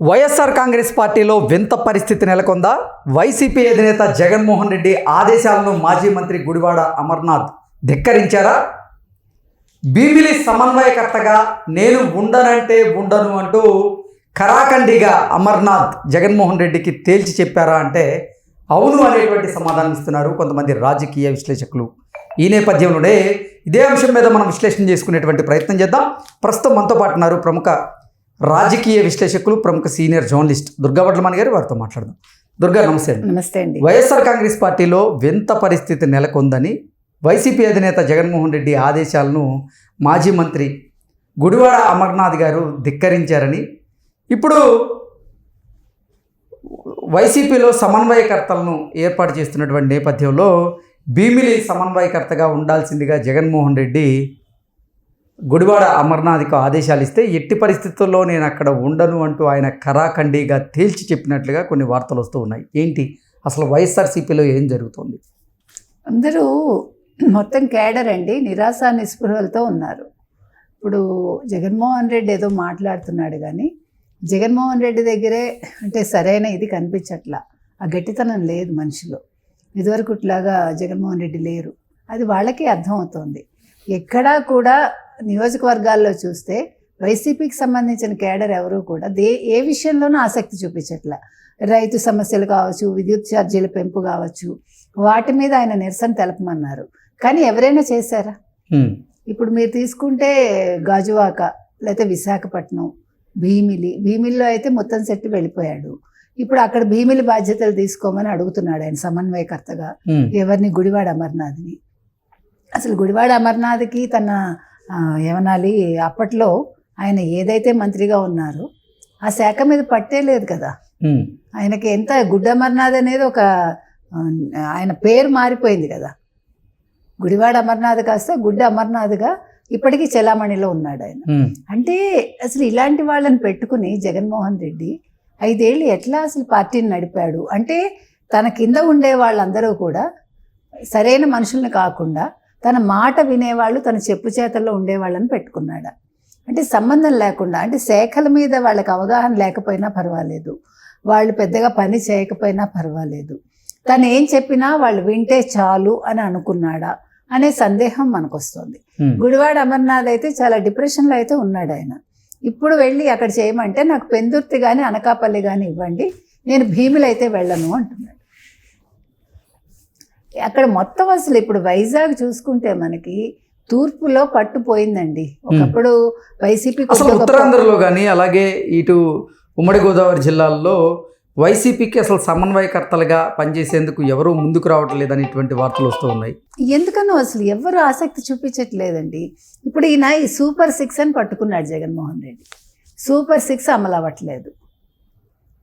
వైఎస్ఆర్ కాంగ్రెస్ పార్టీలో వింత పరిస్థితి నెలకొందా? వైసీపీ అధినేత జగన్మోహన్ రెడ్డి ఆదేశాలను మాజీ మంత్రి గుడివాడ అమర్నాథ్ ధిక్కరించారా? భీమిలి సమన్వయకర్తగా నేను ఉండనంటే ఉండను అంటూ కరాఖండిగా అమర్నాథ్ జగన్మోహన్ రెడ్డికి తేల్చి చెప్పారా అంటే అవును అనేటువంటి సమాధానం ఇస్తున్నారు కొంతమంది రాజకీయ విశ్లేషకులు. ఈ నేపథ్యంలోనే ఇదే అంశం మీద మనం విశ్లేషణ చేసుకునేటువంటి ప్రయత్నం చేద్దాం. ప్రస్తుతం మనతో పాటు ఉన్నారు ప్రముఖ రాజకీయ విశ్లేషకులు ప్రముఖ సీనియర్ జర్నలిస్ట్ దుర్గా వడ్లమణి గారు వారితో మాట్లాడదాం. దుర్గా నమస్తే అండి. నమస్తే అండి. వైఎస్ఆర్ కాంగ్రెస్ పార్టీలో వింత పరిస్థితి నెలకొందని వైసీపీ అధినేత జగన్మోహన్ రెడ్డి ఆదేశాలను మాజీ మంత్రి గుడివాడ అమర్నాథ్ గారు ధిక్కరించారని. ఇప్పుడు వైసీపీలో సమన్వయకర్తలను ఏర్పాటు చేస్తున్నటువంటి నేపథ్యంలో భీమిలి సమన్వయకర్తగా ఉండాల్సిందిగా జగన్మోహన్ రెడ్డి గుడివాడ అమర్నాథ్కు ఆదేశాలు ఇస్తే ఎట్టి పరిస్థితుల్లో నేను అక్కడ ఉండను అంటూ ఆయన కరాఖండిగా తేల్చి చెప్పినట్లుగా కొన్ని వార్తలు వస్తూ ఉన్నాయి. ఏంటి? అసలు వైఎస్ఆర్సీపీలో ఏం జరుగుతుంది? అందరూ మొత్తం కేడర్ అండి నిరాశ నిస్పృహలతో ఉన్నారు. ఇప్పుడు జగన్మోహన్ రెడ్డి ఏదో మాట్లాడుతున్నాడు కానీ జగన్మోహన్ రెడ్డి దగ్గరే అంటే సరైన ఇది కనిపించట్లా. ఆ గట్టితనం లేదు మనిషిలో. ఇదివరకు ఇట్లాగా జగన్మోహన్ రెడ్డి లేరు. అది వాళ్ళకి అర్థమవుతోంది ఎక్కడా కూడా నియోజకవర్గాల్లో చూస్తే వైసీపీకి సంబంధించిన కేడర్ ఎవరు కూడా దే ఏ విషయంలోనూ ఆసక్తి చూపించట్లా. రైతు సమస్యలు కావచ్చు విద్యుత్ ఛార్జీల పెంపు కావచ్చు వాటి మీద ఆయన నిరసన తెలపమన్నారు. కానీ ఎవరైనా చేశారా. ఇప్పుడు మీరు తీసుకుంటే గాజువాక లేకపోతే విశాఖపట్నం భీమిలి భీమిలిలో అయితే మొత్తం సెట్ వెళ్ళిపోయాడు. ఇప్పుడు అక్కడ భీమిలి బాధ్యతలు తీసుకోమని అడుగుతున్నాడు ఆయన సమన్వయకర్తగా. ఎవరిని? గుడివాడ అమర్నాథ్ని. అసలు గుడివాడ అమర్నాథ్కి తన ఏమనాలి అప్పట్లో ఆయన ఏదైతే మంత్రిగా ఉన్నారో ఆ శాఖ మీద పట్టే లేదు కదా. ఆయనకి ఎంత గుడ్డ అమర్నాథ్ అనేది ఒక ఆయన పేరు మారిపోయింది కదా గుడివాడ అమర్నాథ్ కాస్త గుడ్డ అమర్నాథ్గా ఇప్పటికీ చెలామణిలో ఉన్నాడు ఆయన. అంటే అసలు ఇలాంటి వాళ్ళని పెట్టుకుని జగన్మోహన్ రెడ్డి ఐదేళ్ళు ఎట్లా అసలు పార్టీని నడిపాడు అంటే తన కింద ఉండే వాళ్ళందరూ కూడా సరైన మనుషుల్ని కాకుండా తన మాట వినేవాళ్ళు తన చెప్పు చేతల్లో ఉండేవాళ్ళని పెట్టుకున్నాడు. అంటే సంబంధం లేకుండా అంటే శాఖల మీద వాళ్ళకి అవగాహన లేకపోయినా పర్వాలేదు. వాళ్ళు పెద్దగా పని చేయకపోయినా పర్వాలేదు. తను ఏం చెప్పినా వాళ్ళు వింటే చాలు అని అనుకున్నాడా అనే సందేహం మనకు వస్తుంది. గుడివాడ అమర్నాథ్ అయితే చాలా డిప్రెషన్లో అయితే ఉన్నాడు ఆయన. ఇప్పుడు వెళ్ళి అక్కడ చేయమంటే నాకు పెందుర్తి కానీ అనకాపల్లి కానీ ఇవ్వండి నేను భీములు అయితే వెళ్ళను అంటున్నాడు. అక్కడ మొత్తం అసలు ఇప్పుడు వైజాగ్ చూసుకుంటే మనకి తూర్పులో పట్టుపోయిందండి. ఒకప్పుడు వైసీపీ ఉత్తరాంధ్రలో కానీ అలాగే ఇటు ఉమ్మడి గోదావరి జిల్లాల్లో వైసీపీకి అసలు సమన్వయకర్తలుగా పనిచేసేందుకు ఎవరూ ముందుకు రావట్లేదు అనేటువంటి వార్తలు వస్తూ ఉన్నాయి. ఎందుకనో అసలు ఎవరు ఆసక్తి చూపించట్లేదండి. ఇప్పుడు ఈయన సూపర్ సిక్స్ అని పట్టుకున్నాడు జగన్మోహన్ రెడ్డి. సూపర్ సిక్స్ అమలు అవ్వట్లేదు.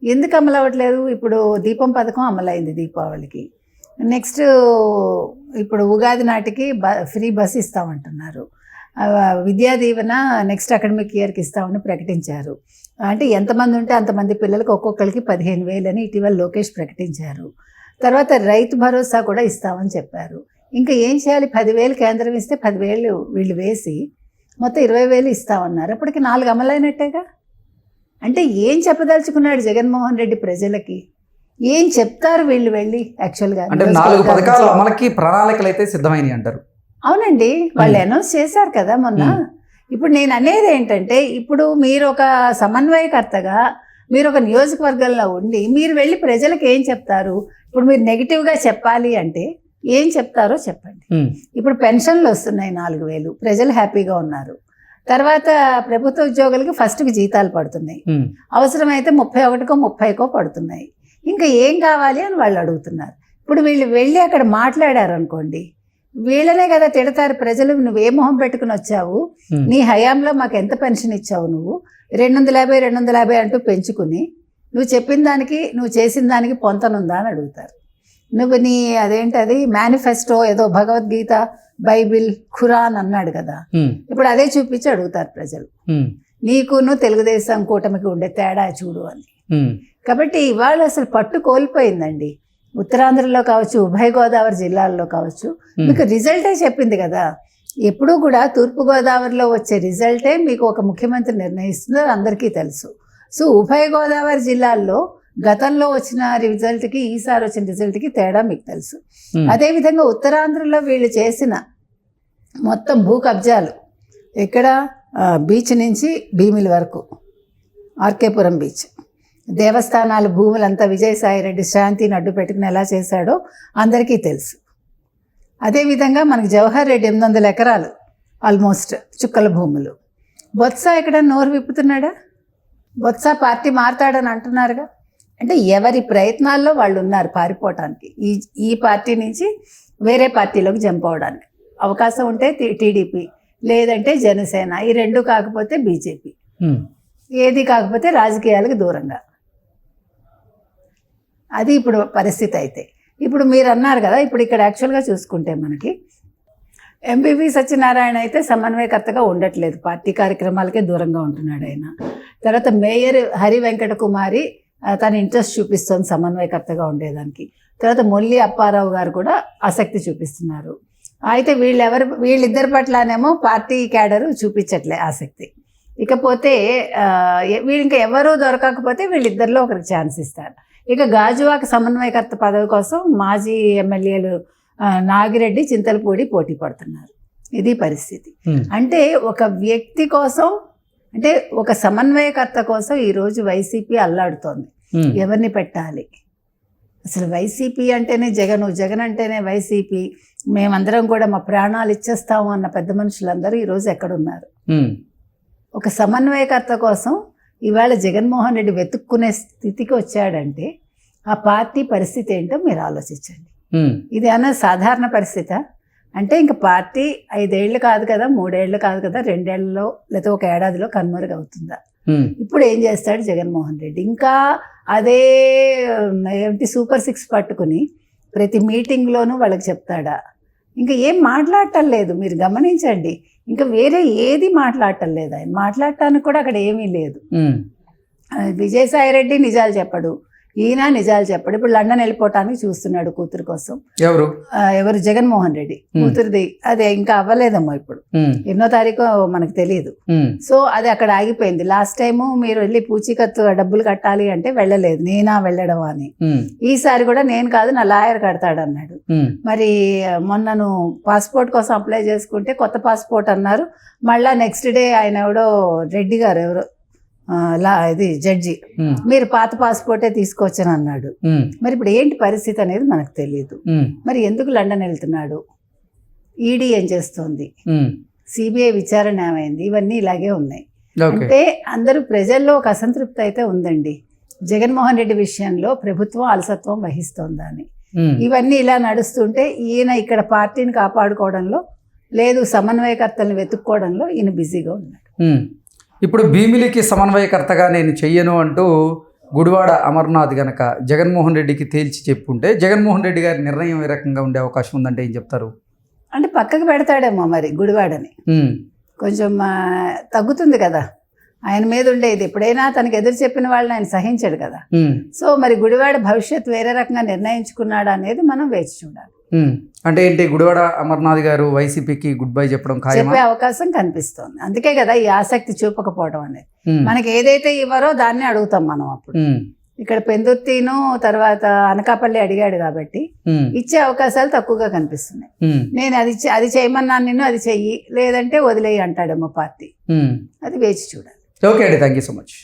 ఎందుకు అమలు అవ్వట్లేదు? ఇప్పుడు దీపం పథకం అమలైంది దీపావళికి. నెక్స్ట్ ఇప్పుడు ఉగాది నాటికి బ free bus ఇస్తామంటున్నారు. Vidya Deevena next academic ఇయర్కి ఇస్తామని ప్రకటించారు. అంటే ఎంతమంది ఉంటే అంతమంది పిల్లలకి ఒక్కొక్కరికి పదిహేను వేలని ఇటీవల లోకేష్ ప్రకటించారు. తర్వాత రైతు భరోసా కూడా ఇస్తామని చెప్పారు. ఇంకా ఏం చేయాలి? పదివేలు కేంద్రం ఇస్తే పదివేలు వీళ్ళు వేసి మొత్తం ఇరవై వేలు ఇస్తామన్నారు. అప్పటికి నాలుగు అమలైనట్టేగా? అంటే ఏం చెప్పదలుచుకున్నాడు జగన్మోహన్ రెడ్డి ప్రజలకి? ఏం చెప్తారు వీళ్ళు వెళ్ళి యాక్చువల్గా అంటే నాలుగు పథకాలు అమలుకి ప్రణాళికలు అయితే సిద్ధమైనవి అంటారు అవునండి వాళ్ళు. అనౌన్స్ చేశారు కదా మొన్న. ఇప్పుడు నేను అనేది ఏంటంటే ఇప్పుడు మీరు ఒక సమన్వయకర్తగా మీరు ఒక నియోజకవర్గంలో ఉండి మీరు వెళ్ళి ప్రజలకు ఏం చెప్తారు ఇప్పుడు మీరు నెగిటివ్గా చెప్పాలి అంటే ఏం చెప్తారో చెప్పండి. ఇప్పుడు పెన్షన్లు వస్తున్నాయి నాలుగు వేలు ప్రజలు హ్యాపీగా ఉన్నారు తర్వాత ప్రభుత్వ ఉద్యోగులకి ఫస్ట్కి జీతాలు పడుతున్నాయి. అవసరమైతే ముప్పై ఒకటికో ముప్పైకో పడుతున్నాయి ఇంకా ఏం కావాలి అని వాళ్ళు అడుగుతున్నారు ఇప్పుడు వీళ్ళు వెళ్ళి అక్కడ మాట్లాడారు అనుకోండి వీళ్ళనే కదా తిడతారు ప్రజలు నువ్వు ఏ మొహం పెట్టుకుని వచ్చావు. నీ హయాంలో మాకు ఎంత పెన్షన్ ఇచ్చావు నువ్వు రెండు వందల యాభై రెండు వందల యాభై అంటూ పెంచుకుని నువ్వు చెప్పిన దానికి నువ్వు చేసిన దానికి పొంతనుందా అని అడుగుతారు నువ్వు నీ అదేంటది మేనిఫెస్టో ఏదో భగవద్గీత బైబిల్ ఖురాన్ అన్నాడు కదా. ఇప్పుడు అదే చూపించి అడుగుతారు ప్రజలు. నీకును తెలుగుదేశం కూటమికి ఉండే తేడా చూడు అని. కాబట్టి ఇవాళ అసలు పట్టు కోల్పోయిందండి. ఉత్తరాంధ్రలో కావచ్చు ఉభయ గోదావరి జిల్లాల్లో కావచ్చు. మీకు రిజల్టే చెప్పింది కదా. ఎప్పుడూ కూడా తూర్పుగోదావరిలో వచ్చే రిజల్టే మీకు ఒక ముఖ్యమంత్రి నిర్ణయిస్తుందో అందరికీ తెలుసు. సో ఉభయ గోదావరి జిల్లాల్లో గతంలో వచ్చిన రిజల్ట్కి ఈసారి వచ్చిన రిజల్ట్కి తేడా మీకు తెలుసు. అదేవిధంగా ఉత్తరాంధ్రలో వీళ్ళు చేసిన మొత్తం భూ కబ్జాలు ఎక్కడ? ఆ, బీచ్ నుంచి భీమిలి వరకు ఆర్కేపురం బీచ్. దేవస్థానాల భూములంతా విజయసాయి రెడ్డి శాంతిని అడ్డు పెట్టుకుని ఎలా చేశాడో అందరికీ తెలుసు. అదేవిధంగా మనకి జవహర్ రెడ్డి ఎనిమిది వందల ఎకరాలు ఆల్మోస్ట్ చుక్కల భూములు. బొత్స ఎక్కడ నోరు విప్పుతున్నాడా? బొత్స పార్టీ మారతాడని అంటున్నారుగా. అంటే ఎవరి ప్రయత్నాల్లో వాళ్ళు ఉన్నారు పారిపోవటానికి. ఈ ఈ పార్టీ నుంచి వేరే పార్టీలోకి జంప్ అవడానికి. అవకాశం ఉంటే టీడీపీ లేదంటే జనసేన. ఈ రెండు కాకపోతే బీజేపీ. ఏది కాకపోతే రాజకీయాలకు దూరంగా. అది ఇప్పుడు పరిస్థితి అయితే. ఇప్పుడు మీరు అన్నారు కదా ఇప్పుడు ఇక్కడ యాక్చువల్గా చూసుకుంటే మనకి ఎంపీపీ సత్యనారాయణ అయితే సమన్వయకర్తగా ఉండట్లేదు. పార్టీ కార్యక్రమాలకే దూరంగా ఉంటున్నాడు ఆయన. తర్వాత మేయర్ హరి వెంకట కుమారి తన ఇంట్రెస్ట్ చూపిస్తుంది సమన్వయకర్తగా ఉండేదానికి. తర్వాత మొల్లి అప్పారావు గారు కూడా ఆసక్తి చూపిస్తున్నారు. అయితే వీళ్ళెవరు వీళ్ళిద్దరి పట్లనేమో పార్టీ క్యాడరు చూపించట్లే ఆసక్తి. ఇకపోతే వీళ్ళు ఇంకా ఎవరూ దొరకకపోతే వీళ్ళిద్దరిలో ఒకరికి ఛాన్స్ ఇస్తారు. ఇక గాజువాక సమన్వయకర్త పదవి కోసం మాజీ ఎమ్మెల్యేలు నాగిరెడ్డి చింతలపూడి పోటీ పడుతున్నారు. ఇది పరిస్థితి. అంటే ఒక వ్యక్తి కోసం అంటే ఒక సమన్వయకర్త కోసం ఈరోజు వైసీపీ అల్లాడుతోంది. ఎవరిని పెట్టాలి? అసలు వైసీపీ అంటేనే జగన్ జగన్ అంటేనే వైసీపీ. మేమందరం కూడా మా ప్రాణాలు ఇచ్చేస్తాము అన్న పెద్ద మనుషులందరూ ఈరోజు ఎక్కడున్నారు? ఒక సమన్వయకర్త కోసం ఇవాళ జగన్మోహన్ రెడ్డి వెతుక్కునే స్థితికి వచ్చాడంటే ఆ పార్టీ పరిస్థితి ఏంటో మీరు ఆలోచించండి. ఇది అన్న సాధారణ పరిస్థితి. అంటే ఇంకా పార్టీ ఐదేళ్ళు కాదు కదా మూడేళ్ళు కాదు కదా రెండేళ్ళలో లేదా ఒక ఏడాదిలో కనుమరుగవుతుందా ఇప్పుడు ఏం చేస్తాడు జగన్మోహన్ రెడ్డి? ఇంకా అదే ఉమ్, ఏంటి సూపర్ సిక్స్ పట్టుకుని ప్రతి మీటింగ్లోనూ వాళ్ళకి చెప్తాడా? ఇంకా ఏం మాట్లాడటం లేదు. మీరు గమనించండి. ఇంకా వేరే ఏది మాట్లాడటం లేదు. ఆయన మాట్లాడటానికి కూడా అక్కడ ఏమీ లేదు. ఉమ్, ఆ, విజయసాయి రెడ్డి నిజాలు చెప్పడు. ఈయన నిజాలు చెప్పడు. ఇప్పుడు లండన్ వెళ్ళిపోవటానికి చూస్తున్నాడు కూతురు కోసం. ఎవరు? ఎవరు? జగన్మోహన్ రెడ్డి. కూతురిది. అదే ఇంకా అవ్వలేదమ్మా ఇప్పుడు. ఎన్నో తారీఖు మనకు తెలియదు. సో అది అక్కడ ఆగిపోయింది. లాస్ట్ టైము మీరు వెళ్ళి పూచీకత్తు డబ్బులు కట్టాలి అంటే వెళ్ళలేదు. నేనా వెళ్ళడం అని. ఈసారి కూడా నేను కాదు నా లాయర్ కడతాడు అన్నాడు. మరి మొన్నను పాస్పోర్ట్ కోసం అప్లై చేసుకుంటే కొత్త పాస్పోర్ట్ అన్నారు. మళ్ళా నెక్స్ట్ డే ఆయన ఎవడో రెడ్డి గారు ఎవరో లా ఇది జడ్జి. మీరు పాత పాస్పోర్టే తీసుకొచ్చని అన్నాడు మరి ఇప్పుడు ఏంటి పరిస్థితి అనేది మనకు తెలియదు మరి ఎందుకు లండన్ వెళ్తున్నాడు? ఈడీ ఏం చేస్తోంది? సిబిఐ విచారణ ఏమైంది? ఇవన్నీ ఇలాగే ఉన్నాయి. అంటే అందరూ ప్రజల్లో ఒక అసంతృప్తి అయితే ఉందండి. జగన్మోహన్ రెడ్డి విషయంలో ప్రభుత్వం అలసత్వం వహిస్తోందా అని ఉమ్, ఇవన్నీ ఇలా నడుస్తుంటే ఈయన ఇక్కడ పార్టీని కాపాడుకోవడంలో లేదు సమన్వయకర్తలను వెతుక్కోవడంలో ఈయన బిజీగా ఉన్నాడు. ఇప్పుడు భీమిలికి సమన్వయకర్తగా నేను చెయ్యను అంటూ గుడివాడ అమర్నాథ్ గనక జగన్మోహన్ రెడ్డికి తేల్చి చెప్పుంటే జగన్మోహన్ రెడ్డి గారి నిర్ణయం ఏ రకంగా ఉండే అవకాశం ఉందంటే ఏం చెప్తారు? అంటే పక్కకు పెడతాడేమో మరి గుడివాడని. కొంచెం తగ్గుతుంది కదా. ఆయన మీద ఉండేది. ఎప్పుడైనా తనకు ఎదురు చెప్పిన వాళ్ళని ఆయన సహించాడు కదా. సో మరి గుడివాడ భవిష్యత్ వేరే రకంగా నిర్ణయించుకున్నాడా అనేది మనం వేచి చూడాలి. అంటే ఏంటి గుడివాడ అమర్నాథ్ గారు వైసీపీకి గుడ్ బై చెప్పడం చెప్పే అవకాశం కనిపిస్తోంది. అందుకే కదా ఈ ఆసక్తి చూపకపోవడం అనేది. మనకి ఏదైతే ఇవ్వరో దాన్ని అడుగుతాం మనం అప్పుడు. ఇక్కడ పెందుర్తిను తర్వాత అనకాపల్లి అడిగాడు కాబట్టి ఇచ్చే అవకాశాలు తక్కువగా కనిపిస్తున్నాయి. నేను అది అది చేయమన్నాను నిన్ను అది చెయ్యి. లేదంటే వదిలేయి అంటాడేమో పార్టీ. అది వేచి చూడాలి. ఓకే అండి. Thank you so much.